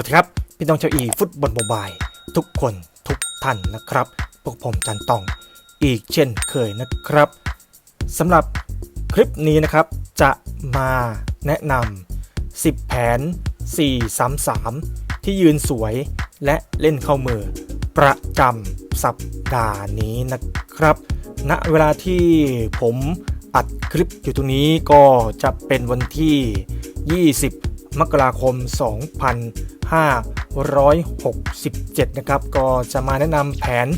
วัสดีครับ พี่น้องชาวอีฟุตบอลโมบายทุกคนทุกท่านนะครับ พวกผมจันตองอีกเช่นเคยนะครับสำหรับคลิปนี้นะครับ จะมาแนะนำ10 แผน 433 ที่ยืนสวยและเล่นเข้ามือ ประจำสัปดาห์นี้นะครับณเวลาที่ผมอัดคลิปอยู่ตรงนี้ก็จะเป็นวันที่ 20 มกราคม 2567 นะครับ ก็จะมาแนะนำแผน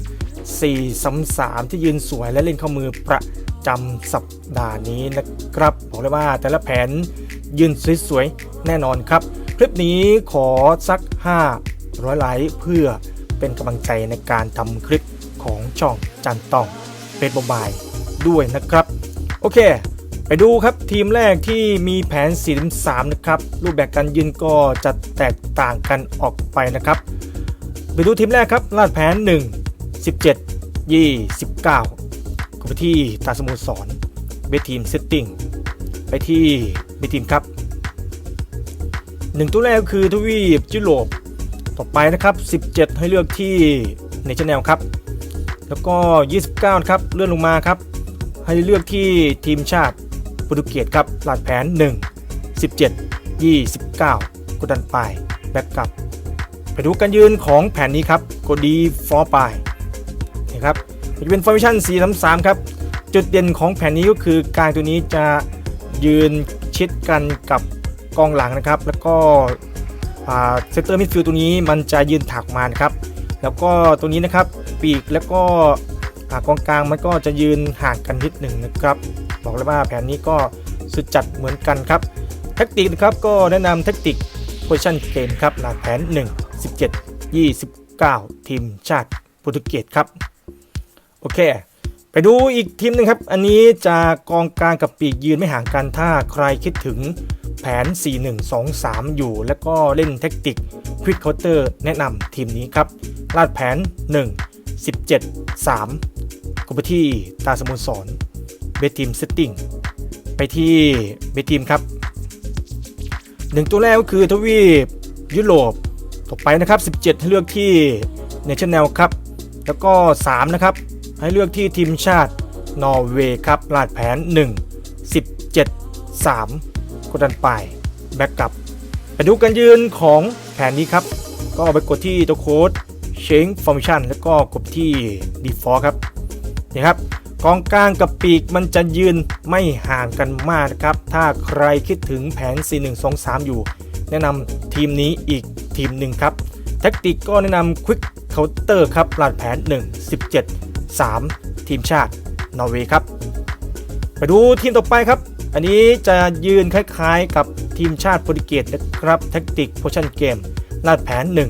433 ที่ยืนสวยและเล่นเข้ามือประจำสัปดาห์นี้นะครับบอกเลยว่าแต่ละแผนยืนสวยๆแน่นอนครับ คลิปนี้ขอสัก 500 ไลค์เพื่อเป็นกำลังใจในการทำคลิปของช่องจันตองเป็นบายด้วยนะครับ โอเค ไปดูครับทีมแรกที่มีแผน 4-3 นะครับ รูปแบบการยืนก็จะแตกต่างกันออกไปนะครับ ไปดูทีมแรกครับ ลาดแผน 1 17 29ก็ไปที่ตาสโมุทรสอนเบทีมเซตติ้งไปที่เบทีมครับ1ตัวแรกก็คือทวีปยุโรปต่อไปนะครับ 17 ให้เลือกที่เนเจอร์แนลครับ แล้วก็ 29 ครับเลื่อนลงมาครับ ให้เลือกที่ทีมชาติ ปรตุเกสครับหลาดแผน 1 17 29 กดดันไปแบ็กกลับ ไปดูการยืนของแผนนี้ครับกดดีฟอร์ไปนะครับจะเป็นฟอร์เมชั่น4 3 3 ครับ จุดเด่นของแผนนี้ก็คือกลางตัวนี้จะยืนชิดกันกับกองหลังนะครับ แล้วก็เซนเตอร์มิดฟิลด์ตัวนี้มันจะยืนถักมานะครับ แล้วก็ตัวนี้นะครับปีกแล้วก็กองกลางมันก็จะยืนห่างกันนิดหนึ่งนะครับ บอกเลยว่าแผนนี้ก็สุดจัดเหมือนกันครับแท็กติกนะครับก็แนะนำแท็กติกโพชันเกมครับหลักแผน 1 17 29 ทีมชาติโปรตุเกสครับ โอเค ไปดูอีกทีมหนึงครับ อันนี้จะกองกลางกับปีกยืนไม่ห่างกันถ้าใครคิดถึงแผน 4-1-2-3 อยู่ แล้วก็เล่นแท็กติกควิกเคาน์เตอร์แนะนำทีมนี้ครับ ลาดแผน 1 17 3ก็ไปที่ตาสมุทรสอน เบทีมเซตติ้งไปที่เบทีมครับหนึ่งตัวแรกก็คือทวีปยุโรปต่อไปนะครับ 17 ให้เลือกที่เนชั่นแนลครับ แล้วก็ 3 นะครับ ให้เลือกที่ทีมชาตินอร์เวย์ครับลาดแผน 1 17 3 กดดันไปแบ็กกลับ ไปดูกันยืนของแผนนี้ครับ ก็ไปกดที่ตัวโค้ด Change Formation แล้วก็กดที่ Default ครับนี่ครับ กองกลางกับปีกมันจะยืนไม่ห่างกันมากนะครับ ถ้าใครคิดถึงแผน 4-1-2-3 อยู่ แนะนำทีมนี้อีกทีมหนึ่งครับ แท็กติกก็แนะนำ Quick Counter ครับลาดแผน 1 17 3 ทีมชาตินอร์เวย์ครับ ไปดูทีมต่อไปครับ อันนี้จะยืนคล้ายๆกับทีมชาติโปรตุเกสนะครับ แท็กติกโพชั่นเกมลาดแผน 1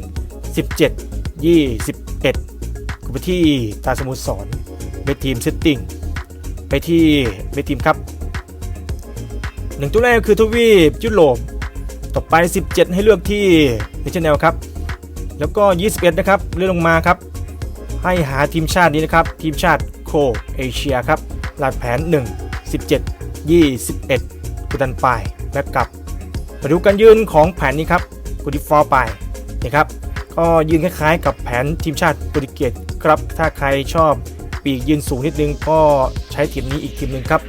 17 21กูไปที่ตาสมุทรสอน เบทีมเซตติ้งไปที่เบทีมครับหนึ่งตัวแรกคือทวีปยุโรปต่อไป 17 ให้เลือกที่เนชั่นแนลครับ แล้วก็ 21 นะครับ เลื่อนลงมาครับ ให้หาทีมชาตินี้นะครับ ทีมชาติโคเอเชียครับลาดแผน 1 17 21กุดันไปและกลับมาดูการยืนของแผนนี้ครับกูดิฟอร์ไปนี่ครับ ก็ยืนคล้ายๆ กับแผนทีมชาติโปรตุเกสครับ ถ้าใครชอบ ปีกยืนสูงนิดนึงก็ใช้ทีมนี้อีกทีมหนึ่งครับ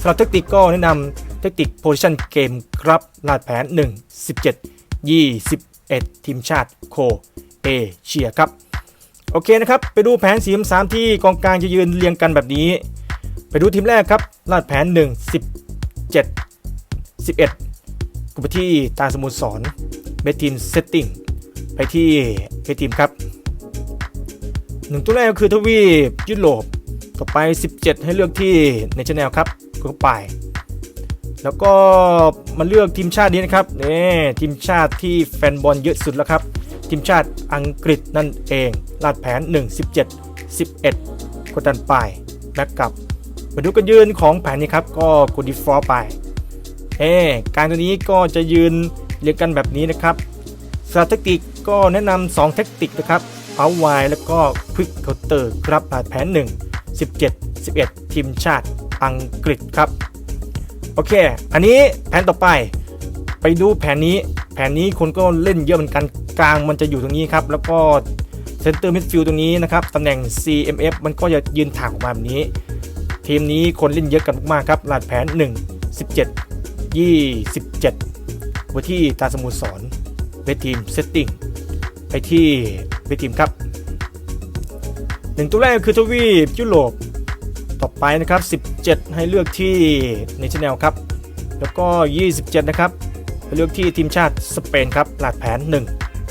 สำหรับเทคนิคก็แนะนำเทคนิคโพซิชันเกมครับลาดแผน 1 17 21 ทีมชาติโคเอเชียครับ โอเคนะครับ ไปดูแผน4 3ที่กองกลางจะยืนเรียงกันแบบนี้ ไปดูทีมแรกครับลาดแผน 1 17 11กูไปที่ตาสมุทรสอนเบทีมเซตติ้งไปที่เบทีมครับ หนึ่งตัวแรกก็คือทวีปยุโรปต่อไป 17 ให้เลือกที่เนชั่นแนลครับก็ไป แล้วก็มาเลือกทีมชาตินี้นะครับนี่ทีมชาติที่แฟนบอลเยอะสุดแล้วครับ ทีมชาติอังกฤษนั่นเอง ลาดแผน 1 17 11 กดดันไปแบ็กกลับมาดูกันยืนของแผนนี้ครับ ก็กดดีฟอร์ไปเอ่การตัวนี้ก็จะยืนเรียงกันแบบนี้นะครับสตาติกก็แนะนำ2แท็กติกนะครับ เอาไวแล้วก็ควิกเคาน์เตอร์ครับลาดแผน1 17 11 ทีมชาติอังกฤษครับ โอเค อันนี้แผนต่อไป ไปดูแผนนี้ แผนนี้คนก็เล่นเยอะเหมือนกันกลางมันจะอยู่ตรงนี้ครับ แล้วก็เซนเตอร์มิดฟิลด์ตรงนี้นะครับตำแหน่ง CMF มันก็จะยืนถ่างออกมาแบบนี้ ทีมนี้คนเล่นเยอะกันมากๆครับลาดแผน 1 17 27ไปที่ตาสมุสรเวททีมเซตติ้งไปที่ เวททีมครับหนึ่งตัวแรกคือทวีปยุโรปต่อไปนะครับ 17 ให้เลือกที่เนชแนลครับ แล้วก็ 27 นะครับเลือกที่ทีมชาติสเปนครับลาดแผน 1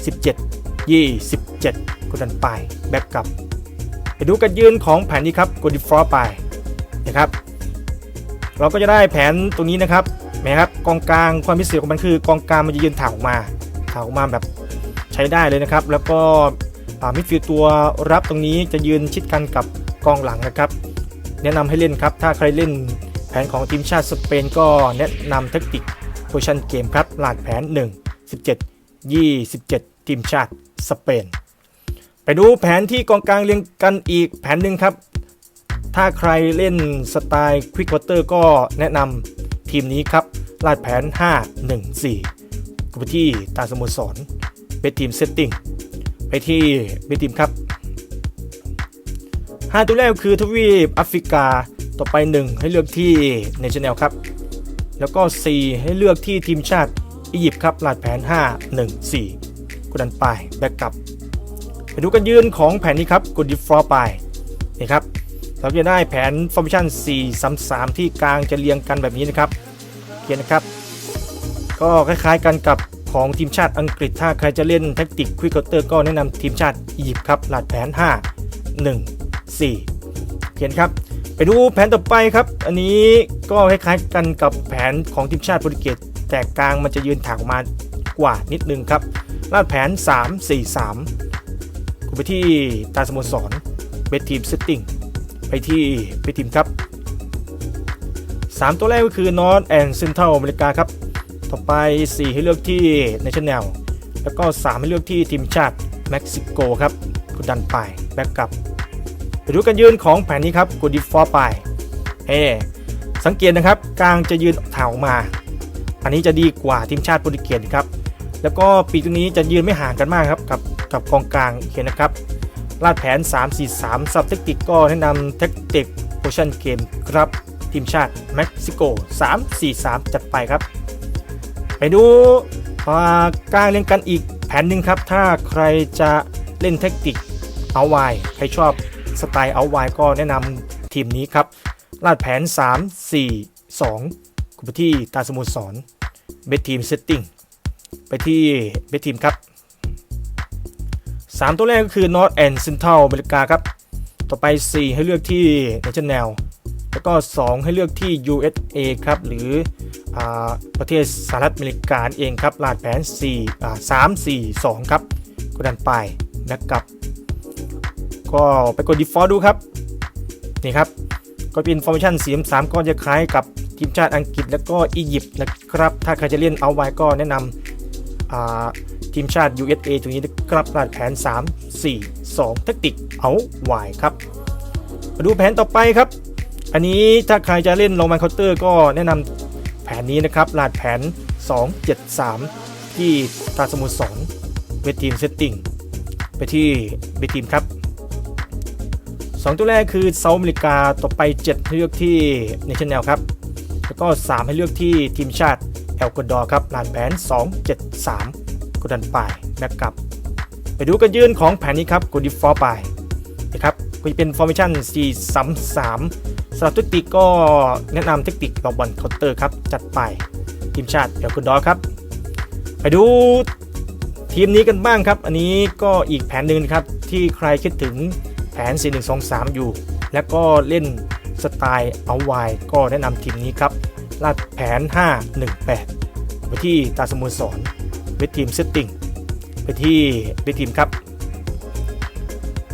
17 27กดดันไปแบ็กกลับ ไปดูกันยืนของแผนนี้ครับกดดิฟอร์ไปนะครับเราก็จะได้แผนตรงนี้นะครับแหมครับกองกลางความพิเศษของมันคือกองกลางมันจะยืนถ่างออกมาถ่างออกมาแบบใช้ได้เลยนะครับ แล้วก็ มิดฟิลด์ตัวรับตรงนี้จะยืนชิดกันกับกองหลังนะครับ แนะนำให้เล่นครับ ถ้าใครเล่นแผนของทีมชาติสเปนก็แนะนำแทคติกโพชันเกมครับลาดแผน 1 17 27 ทีมชาติสเปน ไปดูแผนที่กองกลางเรียงกันอีกแผนหนึ่งครับ ถ้าใครเล่นสไตล์ควิกควอเตอร์ก็แนะนำทีมนี้ครับลาดแผน 5 1 4ก็ไปที่ตาสโมสรเบทีมเซตติ้ง ไปที่เบทีมครับ5ตัวแรกคือทวีปแอฟริกาต่อไป 1 ให้เลือกที่เนชั่นแนลครับ แล้วก็ 4 ให้เลือกที่ทีมชาติอียิปต์ครับลาดแผน 5 1 4 กดดันไปแบ็กกลับไปดูกันยืนของแผนนี้ครับกดดิฟลอร์ไปนี่ครับเราจะได้แผนฟอร์มชัน4 3 3 ที่กลางจะเรียงกันแบบนี้นะครับเขียนนะครับ ก็คล้ายๆกันกับ ของทีมชาติอังกฤษถ้าใครจะเล่นแท็กติกควิกเตอร์ก็แนะนำทีมชาติอียิปต์ครับลาดแผน 5 1 4 เขียนครับ ไปดูแผนต่อไปครับ อันนี้ก็คล้ายๆกันกับแผนของทีมชาติโปรตุเกสแต่กลางมันจะยืนถางออกมากว่านิดนึงครับลาดแผน 3 4 3กูไปที่ตาสโมสรเบททีมเซตติ้งไปที่เบททีมครับ 3 ตัวแรกก็คือ North and Central อเมริกาครับ ต่อไป 4 ให้เลือกที่ National แล้วก็ 3 ให้เลือกที่ทีมชาติเม็กซิโกครับกดดันไปแบ็กกลับไปดูกันยืนของแผนนี้ครับกดดิฟฟอร์ไปเฮ้สังเกตนะครับกลางจะยืนถ่าออกมา อันนี้จะดีกว่าทีมชาติโปรตุเกสครับแล้วก็ปีตรงนี้จะยืนไม่ห่างกันมากครับกับกับกองกลางเขียนนะครับลาดแผน 3-4-3สับเทคนิคก็แนะนำเทคนิคโพชั่นเกมครับทีมชาติเม็กซิโก 3-4-3 จัดไปครับ ไปดูกางเล่นกันอีกแผนหนึ่งครับ ถ้าใครจะเล่นเทคนิคเอาไวใครชอบสไตล์เอาไวก็แนะนำทีมนี้ครับ ลาดแผน 3 4 2กุณไปที่ตาสมุสรเบททีมเซตติ้งไปที่เบททีมครับ 3 ตัวแรกก็คือ North and Central อเมริกาครับ ต่อไป 4 ให้เลือกที่ National แล้วก็ 2 ให้เลือกที่ USA ครับ หรืออประเทศสหรัฐอเมริกาเองครับลาดแผน4อ่า3 4 2 ครับกดดันไปแบ็กกลับ ก็ไปกด default ดูครับ นี่ครับ ก็เป็น formation 4 3ก็จะคล้ายกับทีมชาติอังกฤษแล้วก็อียิปต์นะครับ ถ้าใครจะเล่นเอาไว้ก็แนะนำทีมชาติ USA ตรงนี้นะครับลาดแผน 3 4 2แทคติกเอาไว้ครับ มาดูแผนต่อไปครับ อันนี้ถ้าใครจะเล่นลงมาเคาน์เตอร์ก็แนะนำแผนนี้นะครับลาดแผน 2 7 3 ที่ตาสมุทรสอนเวทีมเซตติ้งไปที่เวทีมครับ 2 ตัวแรกคือเซาท์อเมริกาต่อไป 7 ให้เลือกที่เนชั่นแนลครับ แล้วก็ 3 ให้เลือกที่ทีมชาติเอลกวาดอร์ครับลานแผน 2 7 3กดดันไปแบ็กกลับ ไปดูกันยืนของแผนนี้ครับกดดิฟฟอร์ไปนะครับก็จะเป็น formation 4 3 3 สำหรับเทคนิคก็แนะนำเทคนิคลองบอลเคาน์เตอร์ครับ จัดไปทีมชาติเอลกวาดอครับ ไปดูทีมนี้กันบ้างครับ อันนี้ก็อีกแผนหนึ่งครับ ที่ใครคิดถึงแผน 4 1 2 3 อยู่ และก็เล่นสไตล์เอาไวก็แนะนำทีมนี้ครับลาดแผน 5 1 8ไปที่ตาสโมุสรเวททีมเซตติ้งไปที่เวททีมครับ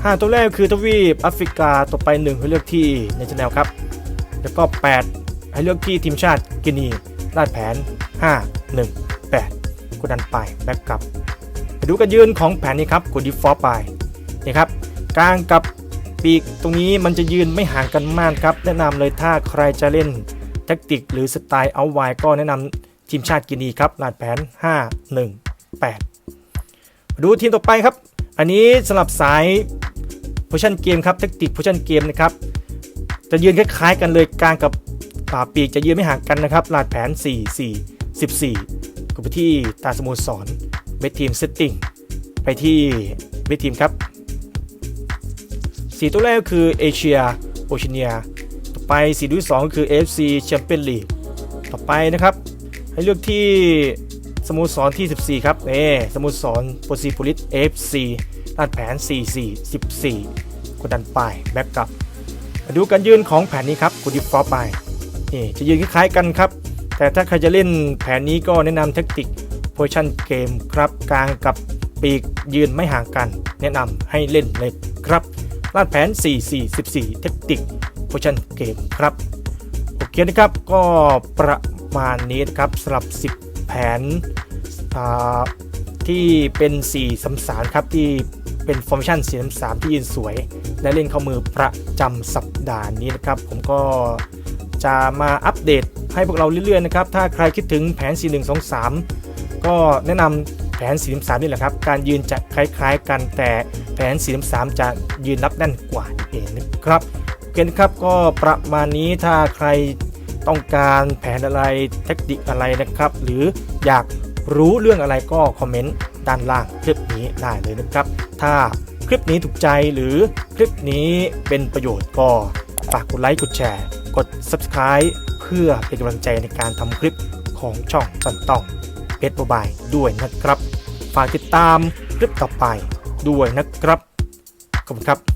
5 ตัวแรกคือทวีปแอฟริกาต่อไป 1 ให้เลือกที่ในชแนลครับ แล้วก็ 8 ให้เลือกที่ทีมชาติกินีลาดแผน 5 1 8กดดันไปแบ็กกลับไปดูกันยืนของแผนนี้ครับกดดีฟอร์ไปนี่ครับกลางกับปีกตรงนี้มันจะยืนไม่ห่างกันมากครับ แนะนำเลยถ้าใครจะเล่นแทคติกหรือสไตล์เอาไวก็แนะนำทีมชาติกินีครับลาดแผน 5 1 8 ดูทีมต่อไปครับ อันนี้สำหรับสาย โพชั่นเกมครับแทคติกโพชั่นเกมนะครับ จะยืนคล้ายๆกันเลยกลางกับป่าปีกจะยืนไม่ห่างกันนะครับลาดแผน 4 4 14ก็ไปที่ตาสโมสรเบททีมเซตติ้งไปที่เบททีมครับสีตัวแรกก็คือเอเชียโอเชียเนียต่อไปสีตัวที่สองก็คือ AFC Champions League ต่อไปนะครับ ให้เลือกที่สโมสรที่ 14 ครับเอสโมสรโปรซีโพลิส AFC ลาดแผน 44 14 กดดันไปแบ็กกลับมาดูการยืนของแผนนี้ครับคุณดิฟฟอร์ไปนี่จะยืนคล้ายๆกันครับ แต่ถ้าใครจะเล่นแผนนี้ก็แนะนำแทคติกโพชั่นเกมครับกลางกับปีกยืนไม่ห่างกัน แนะนำให้เล่นเลยครับลาดแผน 4 4 14 เทคติกโพชั่นเกมครับ โอเคนะครับก็ประมาณนี้นครับสำหรับ 10 แผนที่เป็น4สำสารครับที่ เป็นฟอร์มชั่น4สำสามที่ยืนสวย และเล่นเข้ามือประจำสัปดาห์นี้นะครับ ผมก็จะมาอัปเดตให้พวกเราเรื่อยๆนะครับ ถ้าใครคิดถึงแผน 4123 ก็แนะนำแผน 43 นี่แหละครับ การยืนจะคล้ายๆกันแต่แผน 43 จะยืนรับแน่นกว่าเองนะครับโอเคนครับก็ประมาณนี้ถ้าใครต้องการแผนอะไรเทคนิคอะไรนะครับ หรืออยากรู้เรื่องอะไรก็คอมเมนต์ด้านล่างคลิปนี้ได้เลยนะครับ ถ้าคลิปนี้ถูกใจหรือคลิปนี้เป็นประโยชน์ก็ฝากกดไลค์กดแชร์ กด Subscribe เพื่อเป็นกำลังใจในการทำคลิปของช่องสันต้องเพชรบายด้วยนะครับ ฝากติดตามคลิปต่อไปด้วยนะครับ ขอบคุณครับ